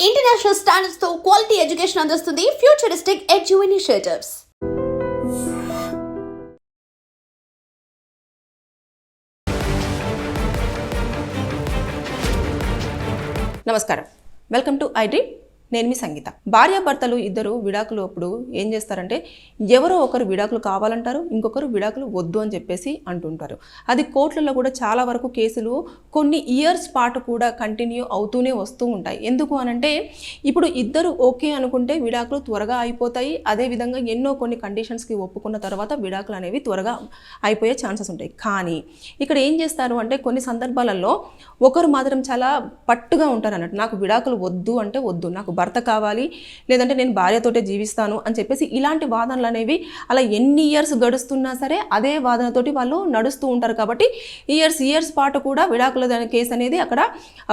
International స్టాండర్డ్స్తో quality education అందిస్తుంది futuristic edu initiatives నమస్కారం వెల్కమ్ టు ఐ డ్రీమ్ నేను మీ సంగీత. భార్యాభర్తలు ఇద్దరు విడాకులు అప్పుడు ఏం చేస్తారంటే ఎవరో ఒకరు విడాకులు కావాలంటారు ఇంకొకరు విడాకులు వద్దు అని చెప్పేసి అంటుంటారు. అది కోర్టులలో కూడా చాలా వరకు కేసులు కొన్ని ఇయర్స్ పాటు కూడా కంటిన్యూ అవుతూనే వస్తూ ఉంటాయి. ఎందుకు అనంటే ఇప్పుడు ఇద్దరు ఓకే అనుకుంటే విడాకులు త్వరగా అయిపోతాయి. అదేవిధంగా ఎన్నో కొన్ని కండిషన్స్కి ఒప్పుకున్న తర్వాత విడాకులు అనేవి త్వరగా అయిపోయే ఛాన్సెస్ ఉంటాయి. కానీ ఇక్కడ ఏం చేస్తారు అంటే కొన్ని సందర్భాలలో ఒకరు మాత్రం చాలా పట్టుగా ఉంటారు అన్నట్టు నాకు విడాకులు వద్దు అంటే వద్దు నాకు భర్త కావాలి లేదంటే నేను భార్యతోటే జీవిస్తాను అని చెప్పేసి ఇలాంటి వాదనలు అనేవి అలా ఎన్ని ఇయర్స్ గడుస్తున్నా సరే అదే వాదనతోటి వాళ్ళు నడుస్తూ ఉంటారు కాబట్టి ఇయర్స్ ఇయర్స్ పాటు కూడా విడాకుల దాని కేసు అనేది అక్కడ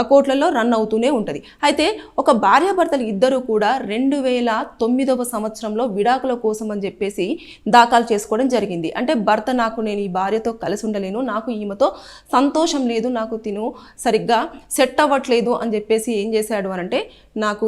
కోర్టులలో రన్ అవుతూనే ఉంటుంది. అయితే ఒక భార్యాభర్తలు ఇద్దరు కూడా రెండు వేల తొమ్మిదవ సంవత్సరంలో విడాకుల కోసం అని చెప్పేసి దాఖలు చేసుకోవడం జరిగింది. అంటే భర్త నాకు నేను ఈ భార్యతో కలిసి ఉండలేను నాకు ఈమెతో సంతోషం లేదు నాకు తిను సరిగ్గా సెట్ అవ్వట్లేదు అని చెప్పేసి ఏం చేశాడు అని అంటే నాకు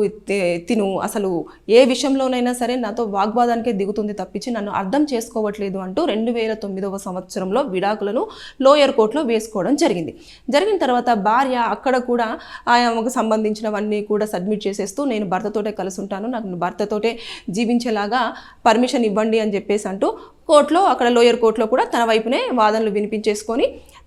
తిను. అసలు ఏ విషయంలోనైనా సరే నాతో వాగ్వాదానికే దిగుతుంది తప్పించి నన్ను అర్థం చేసుకోవట్లేదు అంటూ రెండు వేల తొమ్మిదవ సంవత్సరంలో విడాకులను లోయర్ కోర్టులో వేసుకోవడం జరిగింది. జరిగిన తర్వాత భార్య అక్కడ కూడా ఆమెకు సంబంధించినవన్నీ కూడా సబ్మిట్ చేసేస్తూ నేను భర్తతోటే కలిసి ఉంటాను నాకు భర్తతోటే జీవించేలాగా పర్మిషన్ ఇవ్వండి అని చెప్పేసి అంటూ కోర్టులో అక్కడ లోయర్ కోర్టులో కూడా తన వైపునే వాదనలు వినిపించేసుకొని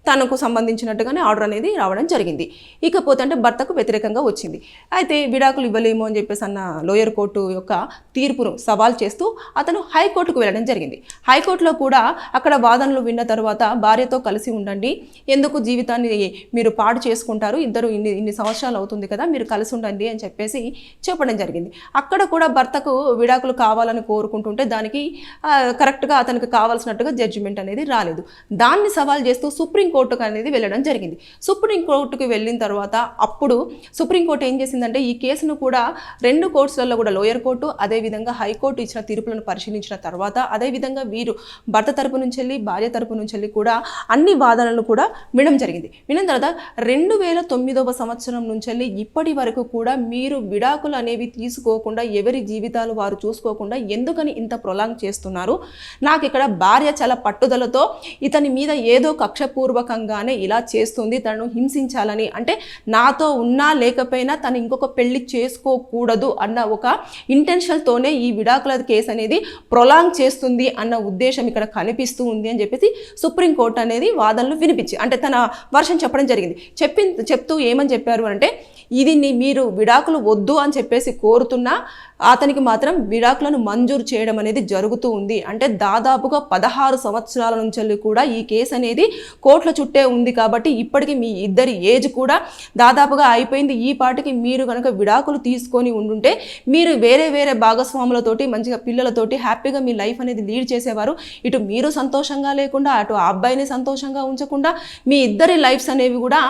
తనకు సంబంధించినట్టుగానే ఆర్డర్ అనేది రావడం జరిగింది. ఇకపోతే అంటే భర్తకు వ్యతిరేకంగా వచ్చింది. అయితే విడాకులు ఇవ్వలేము అని చెప్పేసి అన్న లోయర్ కోర్టు యొక్క తీర్పును సవాల్ చేస్తూ అతను హైకోర్టుకు వెళ్ళడం జరిగింది. హైకోర్టులో కూడా అక్కడ వాదనలు విన్న తర్వాత భార్యతో కలిసి ఉండండి. ఎందుకు జీవితాన్ని మీరు పాడు చేసుకుంటారు? ఇద్దరు ఇన్ని ఇన్ని సంవత్సరాలు అవుతుంది కదా మీరు కలిసి ఉండండి అని చెప్పేసి చెప్పడం జరిగింది. అక్కడ కూడా భర్తకు విడాకులు కావాలని కోరుకుంటుంటే దానికి కరెక్ట్గా అతనికి కావాల్సినట్టుగా జడ్జిమెంట్ అనేది రాలేదు. దాన్ని సవాల్ చేస్తూ కోర్టుకు అనేది వెళ్ళడం జరిగింది. సుప్రీంకోర్టుకు వెళ్ళిన తర్వాత అప్పుడు సుప్రీంకోర్టు ఏం చేసిందంటే ఈ కేసును కూడా రెండు కోర్టులలో కూడా లోయర్ కోర్టు అదేవిధంగా హైకోర్టు ఇచ్చిన తీర్పులను పరిశీలించిన తర్వాత అదేవిధంగా వీరు భర్త తరపు నుంచి వెళ్ళి భార్య తరపు నుంచి వెళ్ళి కూడా అన్ని వాదనలను కూడా వినడం జరిగింది. విన్న తర్వాత రెండు వేల తొమ్మిదవ సంవత్సరం నుంచి వెళ్ళి ఇప్పటి వరకు కూడా మీరు విడాకులు అనేవి తీసుకోకుండా ఎవరి జీవితాలు వారు చూసుకోకుండా ఎందుకని ఇంత ప్రొలాంగ్ చేస్తున్నారు? నాకు ఇక్కడ భార్య చాలా పట్టుదలతో ఇతని మీద ఏదో కక్షపూర్వకంగానే ఇలా చేస్తుంది తనను హింసించాలని. అంటే నాతో ఉన్నా లేకపోయినా తను ఇంకొక పెళ్ళి చేసుకోకూడదు అన్న ఒక ఇంటెన్షన్తోనే ఈ విడాకుల కేసు అనేది ప్రొలాంగ్ చేస్తుంది అన్న ఉద్దేశం ఇక్కడ కనిపిస్తూ ఉంది అని చెప్పేసి సుప్రీంకోర్టు అనేది వాదనలు వినిపించి అంటే తన వర్షం చెప్పడం జరిగింది. చెప్పి చెప్తూ ఏమని చెప్పారు అంటే ఇది మీరు విడాకులు వద్దు అని చెప్పేసి కోరుతున్నా అతనికి మాత్రం విడాకులను మంజూరు చేయడం అనేది జరుగుతూ ఉంది. అంటే దాదాపుగా పదహారు సంవత్సరాల నుంచి కూడా ఈ కేసు అనేది కోర్టుల చుట్టే ఉంది కాబట్టి ఇప్పటికి మీ ఇద్దరి ఏజ్ కూడా దాదాపుగా అయిపోయింది. ఈ పాటికి మీరు కనుక విడాకులు తీసుకొని ఉండుంటే మీరు వేరే వేరే భాగస్వాములతోటి మంచిగా పిల్లలతోటి హ్యాపీగా మీ లైఫ్ అనేది లీడ్ చేసేవారు. ఇటు మీరు సంతోషంగా లేకుండా అటు ఆ అబ్బాయిని సంతోషంగా ఉంచకుండా మీ ఇద్దరి లైఫ్స్ అనేవి కూడా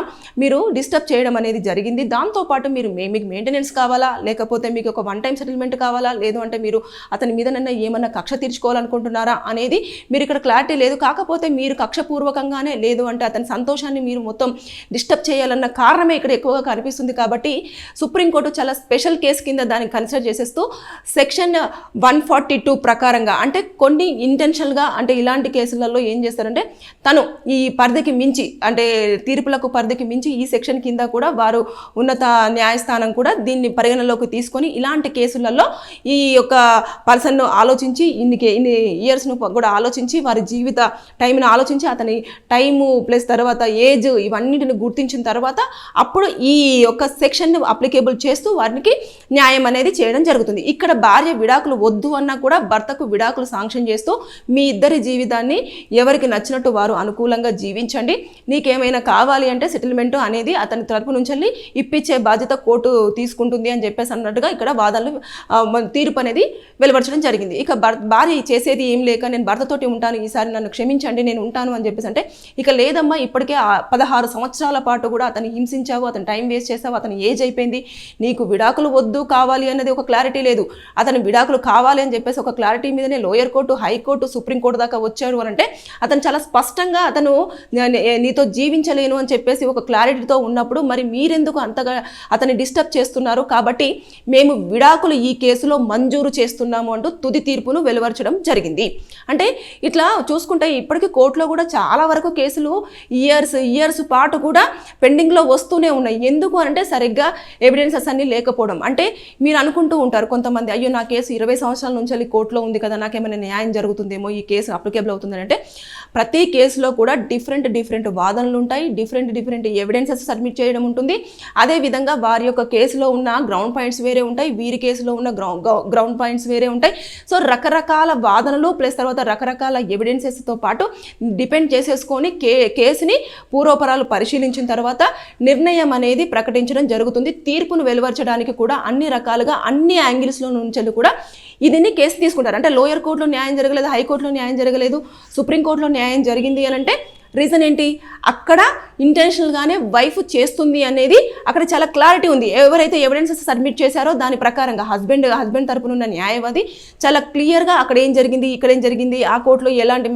మీరు డిస్టర్బ్ చేయడం అనేది జరిగింది. దాంతోపాటు మీరు మీకు మెయింటెనెన్స్ కావాలా? లేకపోతే మీకు ఒక వన్ టైం సెటిల్మెంట్ కావాలా? లేదు అంటే మీరు అతని మీదనన్నా ఏమన్నా కక్ష తీర్చుకోవాలనుకుంటున్నారా అనేది మీరు ఇక్కడ క్లారిటీ లేదు. కాకపోతే మీరు కక్షపూర్వకంగానే లేదు అంటే అతని సంతోషాన్ని మీరు మొత్తం డిస్టర్బ్ చేయాలన్న కారణమే ఇక్కడ ఎక్కువగా కనిపిస్తుంది కాబట్టి సుప్రీంకోర్టు చాలా స్పెషల్ కేసు కింద దాన్ని కన్సిడర్ చేసేస్తూ సెక్షన్ వన్ ఫార్టీ టూ ప్రకారంగా అంటే కొన్ని ఇంటెన్షనల్గా అంటే ఇలాంటి కేసులలో ఏం చేస్తారంటే తను ఈ పరిధికి మించి అంటే తీర్పులకు పరిధికి మించి ఈ సెక్షన్ కింద కూడా వారు ఉన్నత న్యాయస్థానం కూడా దీన్ని పరిగణలోకి తీసుకొని ఇలాంటి కేసులలో ఈ యొక్క పర్సన్ను ఆలోచించి ఇన్ని ఇన్ని ఇయర్స్ను కూడా ఆలోచించి వారి జీవిత టైంను ఆలోచించి అతని టైము ప్లస్ తర్వాత ఏజ్ ఇవన్నిటిని గుర్తించిన తర్వాత అప్పుడు ఈ యొక్క సెక్షన్ అప్లికేబుల్ చేస్తూ వారికి న్యాయం అనేది చేయడం జరుగుతుంది. ఇక్కడ భార్య విడాకులు వద్దు అన్నా కూడా భర్తకు విడాకులు శాంక్షన్ చేస్తూ మీ ఇద్దరి జీవితాన్ని ఎవరికి నచ్చినట్టు వారు అనుకూలంగా జీవించండి. నీకేమైనా కావాలి అంటే సెటిల్మెంట్ అనేది అతని తరపు నుంచి ఇప్పించే బాధ్యత కోర్టు తీసుకుంటుంది అని చెప్పేసి అన్నట్టుగా ఇక్కడ వాదనలు తీర్పు అనేది వెలువరచడం జరిగింది. ఇక భార్య చేసేది ఏం లేక నేను భర్తతోటి ఉంటాను ఈసారి నన్ను క్షమించండి నేను ఉంటాను అని చెప్పేసి అంటే ఇక లేదమ్మా ఇప్పటికే ఆ పదహారు సంవత్సరాల పాటు కూడా అతను హింసించావు అతను టైం వేస్ట్ చేసావు అతను ఏజ్ అయిపోయింది నీకు విడాకులు వద్దు కావాలి అన్నది ఒక క్లారిటీ లేదు. అతను విడాకులు కావాలి అని చెప్పేసి ఒక క్లారిటీ మీదనే లోయర్ కోర్టు హైకోర్టు సుప్రీంకోర్టు దాకా వచ్చాడు అని అంటే అతను చాలా స్పష్టంగా అతను నీతో జీవించలేను అని చెప్పేసి ఒక క్లారిటీతో ఉన్నప్పుడు మరి మీరెందుకు అంతగా అతన్ని డిస్టర్బ్ చేస్తున్నారు? కాబట్టి మేము విడాకులు ఈ ఈ కేసులో మంజూరు చేస్తున్నాము అంటూ తుది తీర్పును వెలువరచడం జరిగింది. అంటే ఇట్లా చూసుకుంటే ఇప్పటికీ కోర్టులో కూడా చాలా వరకు కేసులు ఇయర్స్ ఇయర్స్ పాటు కూడా పెండింగ్లో వస్తూనే ఉన్నాయి. ఎందుకు అంటే సరిగ్గా ఎవిడెన్సెస్ అన్ని లేకపోవడం. అంటే మీరు అనుకుంటూ ఉంటారు కొంతమంది అయ్యో నా కేసు ఇరవై సంవత్సరాల నుంచి వెళ్ళి కోర్టులో ఉంది కదా నాకేమైనా న్యాయం జరుగుతుందేమో ఈ కేసు అప్లికేబుల్ అవుతుందని. అంటే ప్రతి కేసులో కూడా డిఫరెంట్ డిఫరెంట్ వాదనలు ఉంటాయి. డిఫరెంట్ డిఫరెంట్ ఎవిడెన్సెస్ సబ్మిట్ చేయడం ఉంటుంది. అదేవిధంగా వారి యొక్క కేసులో ఉన్న గ్రౌండ్ పాయింట్స్ వేరే ఉంటాయి. వీరి కేసులో ఉన్న గ్రౌండ్ గ్రౌండ్ పాయింట్స్ వేరే ఉంటాయి. సో రకరకాల వాదనలు ప్లస్ తర్వాత రకరకాల ఎవిడెన్సెస్తో పాటు డిపెండ్ చేసేసుకొని కే కేసుని పూర్వపరాలు పరిశీలించిన తర్వాత నిర్ణయం అనేది ప్రకటించడం జరుగుతుంది. తీర్పును వెలువరచడానికి కూడా అన్ని రకాలుగా అన్ని యాంగిల్స్లో నుంచి కూడా ఇదిని కేసు తీసుకుంటారు. అంటే లోయర్ కోర్టులో న్యాయం జరగలేదు హైకోర్టులో న్యాయం జరగలేదు సుప్రీంకోర్టులో న్యాయం జరిగింది అని అంటే రీజన్ ఏంటి? అక్కడ ఇంటెన్షనల్గానే వైఫ్ చేస్తుంది అనేది అక్కడ చాలా క్లారిటీ ఉంది. ఎవరైతే ఎవిడెన్సెస్ సబ్మిట్ చేశారో దాని ప్రకారంగా హస్బెండ్ హస్బెండ్ తరపున ఉన్న న్యాయవాది చాలా క్లియర్గా అక్కడ ఏం జరిగింది ఇక్కడ ఏం జరిగింది ఆ కోర్టులో ఎలాంటి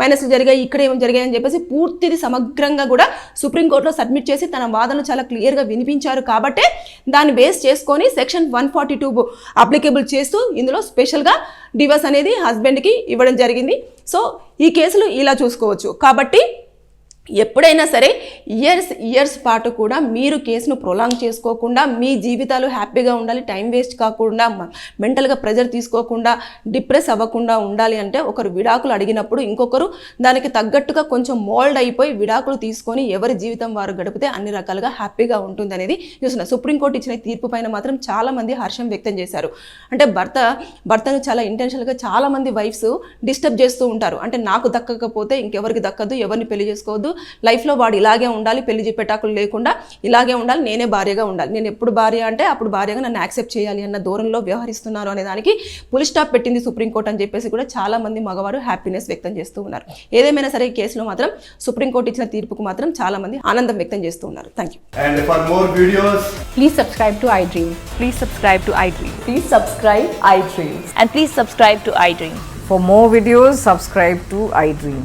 మైనస్లు జరిగాయి ఇక్కడ ఏం జరిగాయని చెప్పేసి పూర్తిది సమగ్రంగా కూడా సుప్రీంకోర్టులో సబ్మిట్ చేసి తన వాదనలు చాలా క్లియర్గా వినిపించారు కాబట్టే దాన్ని బేస్ చేసుకొని section one forty two applicable చేస్తూ ఇందులో స్పెషల్గా డివోర్స్ అనేది హస్బెండ్కి ఇవ్వడం జరిగింది. సో ఈ కేసులు ఇలా చూసుకోవచ్చు. కాబట్టి ఎప్పుడైనా సరే ఇయర్స్ ఇయర్స్ పాటు కూడా మీరు కేసును ప్రొలాంగ్ చేసుకోకుండా మీ జీవితాలు హ్యాపీగా ఉండాలి టైం వేస్ట్ కాకుండా మెంటల్గా ప్రెజర్ తీసుకోకుండా డిప్రెస్ అవ్వకుండా ఉండాలి అంటే ఒకరు విడాకులు అడిగినప్పుడు ఇంకొకరు దానికి తగ్గట్టుగా కొంచెం మోల్డ్ అయిపోయి విడాకులు తీసుకొని ఎవరి జీవితం వారు గడిపితే అన్ని రకాలుగా హ్యాపీగా ఉంటుంది అనేది చూసిన సుప్రీంకోర్టు ఇచ్చిన తీర్పు పైన మాత్రం చాలామంది హర్షం వ్యక్తం చేశారు. అంటే భర్త భర్తను చాలా ఇంటెన్షనల్గా చాలామంది వైఫ్స్ డిస్టర్బ్ చేస్తూ ఉంటారు. అంటే నాకు దక్కకపోతే ఇంకెవరికి దక్కదు ఎవరిని పెళ్ళి చేసుకోవద్దు లైఫ్లో వాడు ఇలాగే ఉండాలి పెళ్ళి పెట్టాకులు లేకుండా ఇలాగే ఉండాలి నేనే భార్యగా ఉండాలి నేను ఎప్పుడు భార్య అంటే అప్పుడు భార్యగా నన్ను యాక్సెప్ట్ చేయాలి అన్న దూరంలో వ్యవహరిస్తున్నారు అనే దానికి పులి స్టాప్ పెట్టింది సుప్రీంకోర్టు అని చెప్పేసి కూడా చాలా మంది మగవారు హ్యాపీనెస్ వ్యక్తం చేస్తూ ఉన్నారు ఏదేమైనా సరే ఈ కేసులో మాత్రం సుప్రీంకోర్టు ఇచ్చిన తీర్పుకు మాత్రం చాలా మంది ఆనందం వ్యక్తం చేస్తూ ఉన్నారు thank you And for more videos, Please subscribe to iDream. Please subscribe to iDream. Please subscribe iDream. And please subscribe to iDream. For more videos, subscribe to iDream.